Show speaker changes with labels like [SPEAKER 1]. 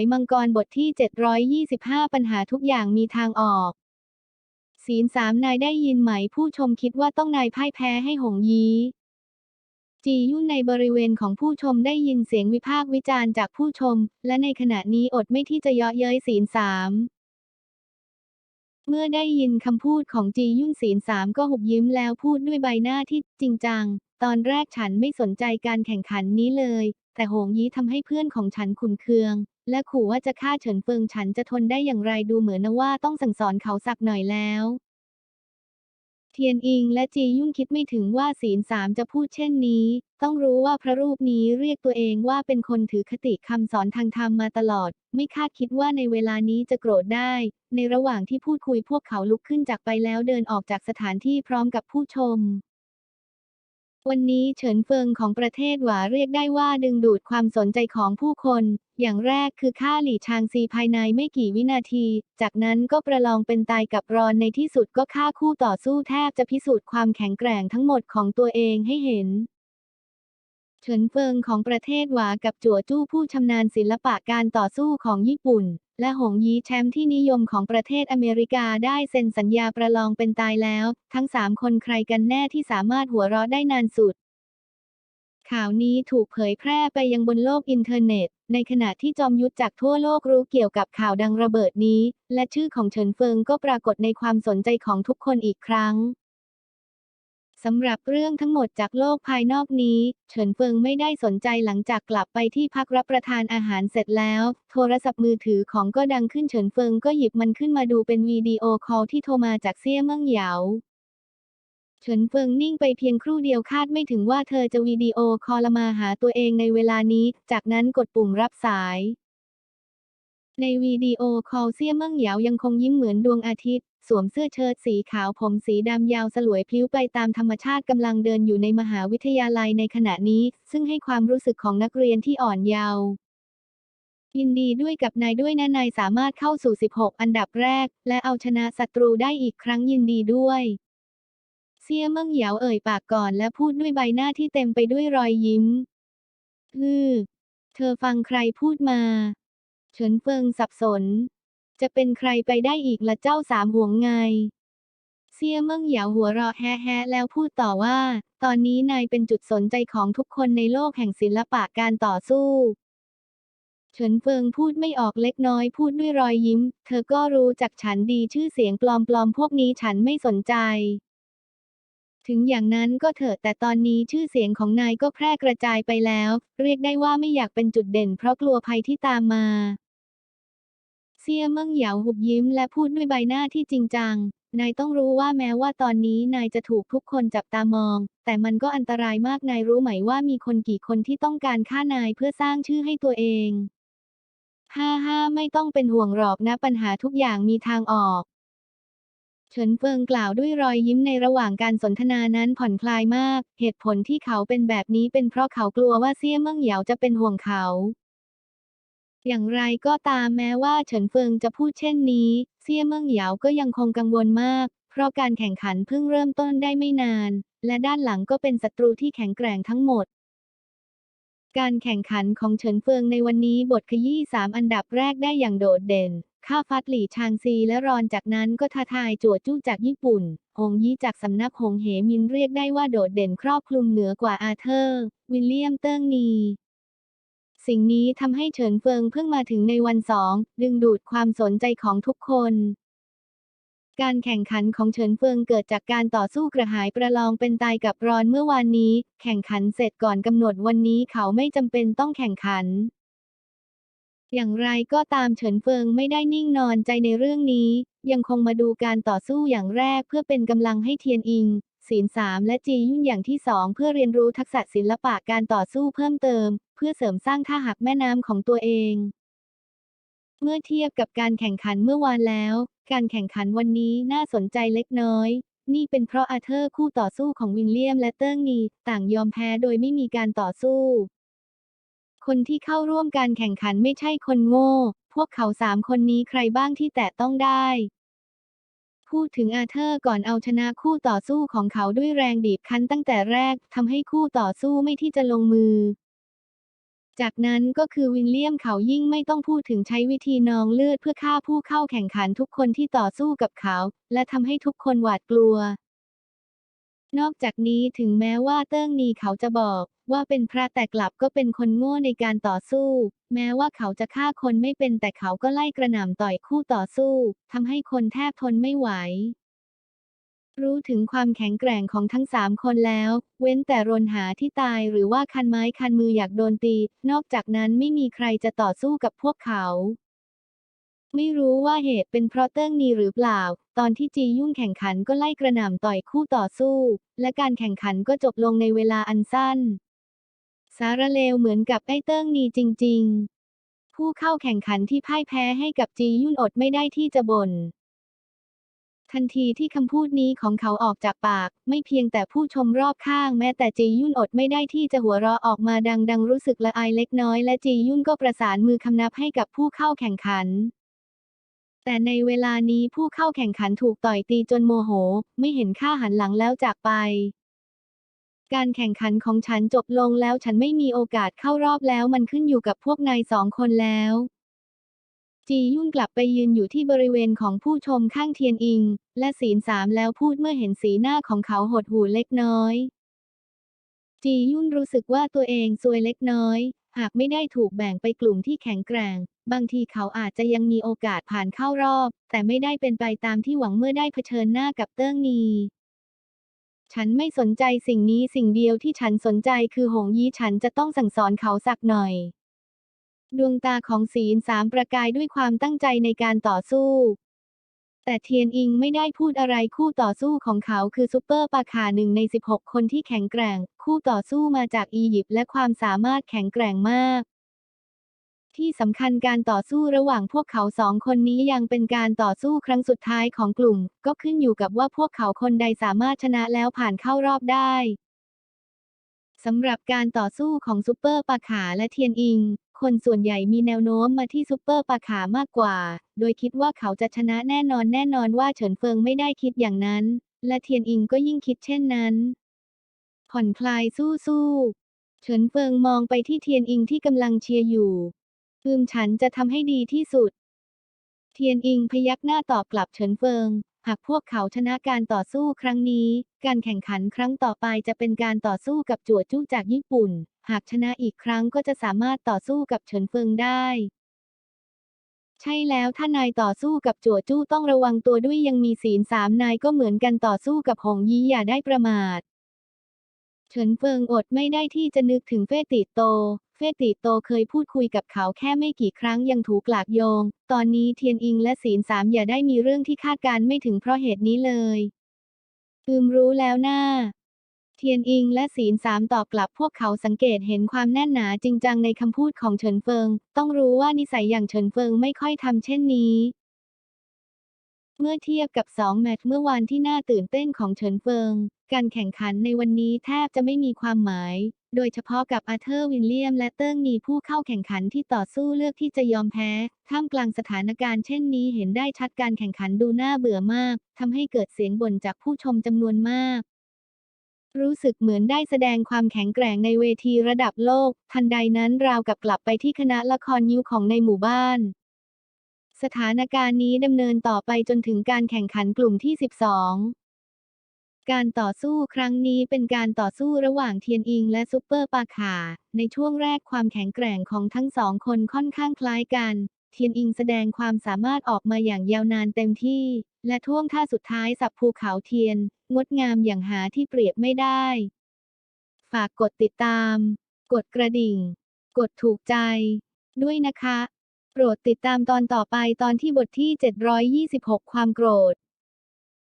[SPEAKER 1] ยมังกรบทที่ 725 ปัญหาทุกอย่างมีทางออก ศีลสามนายได้ยินไหมผู้ชมคิดว่าต้องนายพ่ายแพ้ให้หงยีจียุ่นในบริเวณของผู้ชมได้ยินเสียงวิพากษ์วิจารณ์จากผู้ชม และในขณะนี้อดไม่ที่จะเยาะเย้ยศีลสามเมื่อได้ยินคำพูดของจียุ่นศีลสามก็หุบยิ้มแล้วพูดด้วยใบหน้าที่จริงจัง ตอนแรกฉันไม่สนใจการแข่งขันนี้เลย แต่หงยีทำให้เพื่อนของฉันขุนเคือง และขู่ว่าจะฆ่าเฉินเฟิงฉันจะทนได้อย่างไรดูเหมือนนะว่าต้องสั่งสอนเขาสักหน่อยแล้ว เทียนอิงและจียุ่นคิดไม่ถึงว่าศีลสามจะพูดเช่นนี้ ต้องรู้ว่าพระรูปนี้เรียกตัวเองว่าเป็นคนถือคติคำสอนทางธรรมมาตลอด ไม่คาดคิดว่าในเวลานี้จะโกรธได้ ในระหว่างที่พูดคุยพวกเขาลุกขึ้นจากไปแล้วเดินออกจากสถานที่พร้อมกับผู้ชม วันนี้เฉินเฟิงของประเทศหวาเรียกได้ว่าดึงดูดความสนใจของผู้คน อย่างแรกคือฆ่าหลี่ชางซีภายในไม่กี่วินาที จากนั้นก็ประลองเป็นตายกับรอนในที่สุดก็ฆ่าคู่ต่อสู้แทบจะพิสูจน์ความแข็งแกร่งทั้งหมดของตัวเองให้เห็น เฉินเฟิงของประเทศหวากับจั่วจู้ผู้ชำนาญศิลปะการต่อสู้ของญี่ปุ่น และหงยีแชมป์ที่นิยมของประเทศอเมริกาได้เซ็นสัญญาประลองเป็นตายแล้ว ทั้งสามคนใครกันแน่ที่สามารถหัวเราะได้นานสุด ข่าวนี้ถูกเผยแพร่ไปยังบนโลกอินเทอร์เน็ต ในขณะที่จอมยุทธจากทั่วโลกรู้เกี่ยวกับข่าวดังระเบิดนี้ และชื่อของเฉินเฟิงก็ปรากฏในความสนใจของทุกคนอีกครั้ง สำหรับเรื่องทั้งหมดจากโลกภายนอกนี้ เฉินเฟิงไม่ได้สนใจหลังจากกลับไปที่พักรับประทานอาหารเสร็จแล้ว โทรศัพท์มือถือของก็ดังขึ้นเฉินเฟิงก็หยิบมันขึ้นมาดูเป็นวิดีโอคอลที่โทรมาจากเซี่ยเมิ่งเหยาเฉินเฟิงนิ่งไปเพียงครู่เดียวคาดไม่ถึงว่าเธอจะวิดีโอคอลมาหาตัวเองในเวลานี้ จากนั้นกดปุ่มรับสาย ในวิดีโอคอลเซี่ยเมิ่งเหยายังคงยิ้มเหมือนดวงอาทิตย์ สวมเสื้อเชิ้ตสีขาวผมสีดำยาวสลวยพลิ้วไปตามธรรมชาติกำลังเดินอยู่ในมหาวิทยาลัยในขณะนี้ ซึ่งให้ความรู้สึกของนักเรียนที่อ่อนเยาว์ยินดีด้วยกับนายด้วยนะนายสามารถเข้าสู่ 16 อันดับแรก และเอาชนะศัตรูได้อีกครั้งยินดีด้วย เซี่ยเมิ่งเหยาเอ่ยปากก่อนและพูดด้วยใบหน้าที่เต็มไปด้วยรอยยิ้มฮือเธอฟังใครพูดมา เฉินเฟิงสับสน จะเป็นใครไปได้อีกละเจ้าสามห่วงไง เซียเมิ่งเหยาหัวเราะแฮะแฮะแล้วพูดต่อว่า ตอนนี้นายเป็นจุดสนใจของทุกคนในโลกแห่งศิลปะการต่อสู้ เฉินเฟิงพูดไม่ออกเล็กน้อยพูดด้วยรอยยิ้ม เธอก็รู้จักฉันดีชื่อเสียงปลอมๆพวกนี้ฉันไม่สนใจถึงอย่างนั้นก็เถอะแต่ตอนนี้ชื่อเสียงของนายก็แพร่กระจายไปแล้ว เรียกได้ว่าไม่อยากเป็นจุดเด่นเพราะกลัวภัยที่ตามมา เซี่ยเมิ่งเหยาหุบยิ้มและพูดด้วยใบหน้าที่จริงจัง นายต้องรู้ว่าแม้ว่าตอนนี้นายจะถูกทุกคนจับตามอง แต่มันก็อันตรายมากนายรู้ไหมว่ามีคนกี่คนที่ต้องการฆ่านายเพื่อสร้างชื่อให้ตัวเอง ฮ่าฮ่าไม่ต้องเป็นห่วงหรอกนะปัญหาทุกอย่างมีทางออก เฉินเฟิงกล่าวด้วยรอยยิ้มในระหว่างการสนทนานั้นผ่อนคลายมาก เหตุผลที่เขาเป็นแบบนี้เป็นเพราะเขากลัวว่าเซี่ยเมิ่งเหยาจะเป็นห่วงเขา อย่างไรก็ตามแม้ว่าเฉินเฟิงจะพูดเช่นนี้ เซี่ยเมิ่งเหยาก็ยังคงกังวลมาก เพราะการแข่งขันเพิ่งเริ่มต้นได้ไม่นาน และด้านหลังก็เป็นศัตรูที่แข็งแกร่งทั้งหมด การแข่งขันของเฉินเฟิงในวันนี้บทขยี้สามอันดับแรกได้อย่างโดดเด่นข้าฟัดหลี่ชางซีและรอนจากนั้นก็ท้าทายจั่วจู้จากญี่ปุ่นหงยี่จากสำนักหงเหมินเรียกได้ว่าโดดเด่นครอบคลุมเหนือกว่าอาเธอร์ วิลเลียมเติ้งนี สิ่งนี้ทำให้เฉินเฟิงเพิ่งมาถึงในวันสอง ดึงดูดความสนใจของทุกคน การแข่งขันของเฉินเฟิงเกิดจากการต่อสู้กระหายประลองเป็นตายกับรอนเมื่อวานนี้ แข่งขันเสร็จก่อนกำหนดวันนี้เขาไม่จำเป็นต้องแข่งขัน อย่างไรก็ตามเฉินเฟิงไม่ได้นิ่งนอนใจในเรื่องนี้ ยังคงมาดูการต่อสู้อย่างแรกเพื่อเป็นกำลังให้เทียนอิงศีลสามและจียุ่นอย่างที่สองเพื่อเรียนรู้ทักษะศิลปะการต่อสู้เพิ่มเติม พื่อเสริมสร้างท่าหักแม่น้ำของตัวเอง เมื่อเทียบกับการแข่งขันเมื่อวานแล้ว การแข่งขันวันนี้น่าสนใจเล็กน้อย นี่เป็นเพราะอาเธอร์คู่ต่อสู้ของวิลเลียมและเติ้งนีต่างยอมแพ้โดยไม่มีการต่อสู้ คนที่เข้าร่วมการแข่งขันไม่ใช่คนโง่ พวกเขาสามคนนี้ใครบ้างที่แตะต้องได้พูดถึงอาเธอร์ก่อนเอาชนะคู่ต่อสู้ของเขาด้วยแรงบีบคั้นตั้งแต่แรกทำให้คู่ต่อสู้ไม่ที่จะลงมือ จากนั้นก็คือวิลเลียมเขายิ่งไม่ต้องพูดถึงใช้วิธีนองเลือดเพื่อฆ่าผู้เข้าแข่งขันทุกคนที่ต่อสู้กับเขา และทำให้ทุกคนหวาดกลัว นอกจากนี้ถึงแม้ว่าเติ้งนีเขาจะบอกว่าเป็นพระแต่กลับก็เป็นคนโง่ในการต่อสู้ แม้ว่าเขาจะฆ่าคนไม่เป็นแต่เขาก็ไล่กระหน่ำต่อยคู่ต่อสู้ทำให้คนแทบทนไม่ไหว รู้ถึงความแข็งแกร่งของทั้งสามคนแล้ว เว้นแต่รนหาที่ตายหรือว่าคันไม้คันมืออยากโดนตี นอกจากนั้นไม่มีใครจะต่อสู้กับพวกเขา ไม่รู้ว่าเหตุเป็นเพราะเติ้งนีหรือเปล่า ตอนที่จียุ่นแข่งขันก็ไล่กระหน่ำต่อยคู่ต่อสู้ และการแข่งขันก็จบลงในเวลาอันสั้น สารเลวเหมือนกับไอ้เติ้งนีจริง ๆ ผู้เข้าแข่งขันที่พ่ายแพ้ให้กับจียุ่นอดไม่ได้ที่จะบ่น ทันทีที่คำพูดนี้ของเขาออกจากปาก ไม่เพียงแต่ผู้ชมรอบข้างแม้แต่จียุ่นอดไม่ได้ที่จะหัวเราะออกมาดังๆ รู้สึกละอายเล็กน้อยและจียุ่นก็ประสานมือคำนับให้กับผู้เข้าแข่งขัน แต่ในเวลานี้ผู้เข้าแข่งขันถูกต่อยตีจนโมโห ไม่เห็นค่าหันหลังแล้วจากไปการแข่งขันของฉันจบลงแล้วฉันไม่มีโอกาสเข้ารอบแล้วมันขึ้นอยู่กับพวกนายสองคนแล้ว จียุ่นกลับไปยืนอยู่ที่บริเวณของผู้ชมข้างเทียนอิง และศีลสามแล้วพูดเมื่อเห็นสีหน้าของเขาหดหู่เล็กน้อย จียุ่นรู้สึกว่าตัวเองซวยเล็กน้อย หากไม่ได้ถูกแบ่งไปกลุ่มที่แข็งแกร่ง บางทีเขาอาจจะยังมีโอกาสผ่านเข้ารอบ แต่ไม่ได้เป็นไปตามที่หวังเมื่อได้เผชิญหน้ากับเติ้งนีฉันไม่สนใจสิ่งนี้สิ่งเดียวที่ฉันสนใจคือหงยีฉันจะต้องสั่งสอนเขาสักหน่อย ดวงตาของศีลสามประกายด้วยความตั้งใจในการต่อสู้ แต่เทียนอิงไม่ได้พูดอะไรคู่ต่อสู้ของเขาคือซูเปอร์ปาคาหนึ่งใน 16 คนที่แข็งแกร่ง คู่ต่อสู้มาจากอียิปต์และความสามารถแข็งแกร่งมาก ที่สำคัญการต่อสู้ระหว่างพวกเขาสองคนนี้ยังเป็นการต่อสู้ครั้งสุดท้ายของกลุ่ม ก็ขึ้นอยู่กับว่าพวกเขาคนใดสามารถชนะแล้วผ่านเข้ารอบได้สำหรับการต่อสู้ของซูเปอร์ปาขาและเทียนอิง คนส่วนใหญ่มีแนวโน้มมาที่ซูเปอร์ปาขามากกว่า โดยคิดว่าเขาจะชนะแน่นอนแน่นอนว่าเฉินเฟิงไม่ได้คิดอย่างนั้น และเทียนอิงก็ยิ่งคิดเช่นนั้น ผ่อนคลายสู้ๆเฉินเฟิงมองไปที่เทียนอิงที่กำลังเชียร์อยู่อืมฉันจะทำให้ดีที่สุด เทียนอิงพยักหน้าตอบกลับเฉินเฟิง หากพวกเขาชนะการต่อสู้ครั้งนี้ การแข่งขันครั้งต่อไปจะเป็นการต่อสู้กับจั่วจู้จากญี่ปุ่น หากชนะอีกครั้งก็จะสามารถต่อสู้กับเฉินเฟิงได้ ใช่แล้วถ้านายต่อสู้กับจั่วจู้ต้องระวังตัวด้วยยังมีศีลสามนายก็เหมือนกันต่อสู้กับหงยี่อย่าได้ประมาทเฉินเฟิงอดไม่ได้ที่จะนึกถึงเฟติโต เฟติโตเคยพูดคุยกับเขาแค่ไม่กี่ครั้งยังถูกกลากโยง ตอนนี้เทียนอิงและศีลสามอย่าได้มีเรื่องที่คาดการไม่ถึงเพราะเหตุนี้เลย อืมรู้แล้วน่าเทียนอิงและศีลสามตอบกลับพวกเขาสังเกตเห็นความแน่นหนาจริงจังในคำพูดของเฉินเฟิง ต้องรู้ว่านิสัยอย่างเฉินเฟิงไม่ค่อยทำเช่นนี้ เมื่อเทียบกับสองแมตช์เมื่อวานที่น่าตื่นเต้นของเฉินเฟิง การแข่งขันในวันนี้แทบจะไม่มีความหมาย โดยเฉพาะกับอาเธอร์วินเลียมและเติ้งมีผู้เข้าแข่งขันที่ต่อสู้เลือกที่จะยอมแพ้ ท่ามกลางสถานการณ์เช่นนี้เห็นได้ชัดการแข่งขันดูน่าเบื่อมาก ทำให้เกิดเสียงบ่นจากผู้ชมจำนวนมากรู้สึกเหมือนได้แสดงความแข็งแกร่งในเวทีระดับโลก ทันใดนั้นราวกับกลับไปที่คณะละครยิวของในหมู่บ้าน สถานการณ์นี้ดำเนินต่อไปจนถึงการแข่งขันกลุ่มที่ 12 การต่อสู้ครั้งนี้เป็นการต่อสู้ระหว่างเทียนอิงและซูเปอร์ปาขา ในช่วงแรกความแข็งแกร่งของทั้งสองคนค่อนข้างคล้ายกัน เทียนอิงแสดงความสามารถออกมาอย่างยาวนานเต็มที่ และท่วงท่าสุดท้ายสับภูเขาเทียน งดงามอย่างหาที่เปรียบไม่ได้ ฝากกดติดตาม กดกระดิ่ง กดถูกใจ ด้วยนะคะ โปรดติดตามตอนต่อไปตอนที่บทที่ 726 ความโกรธ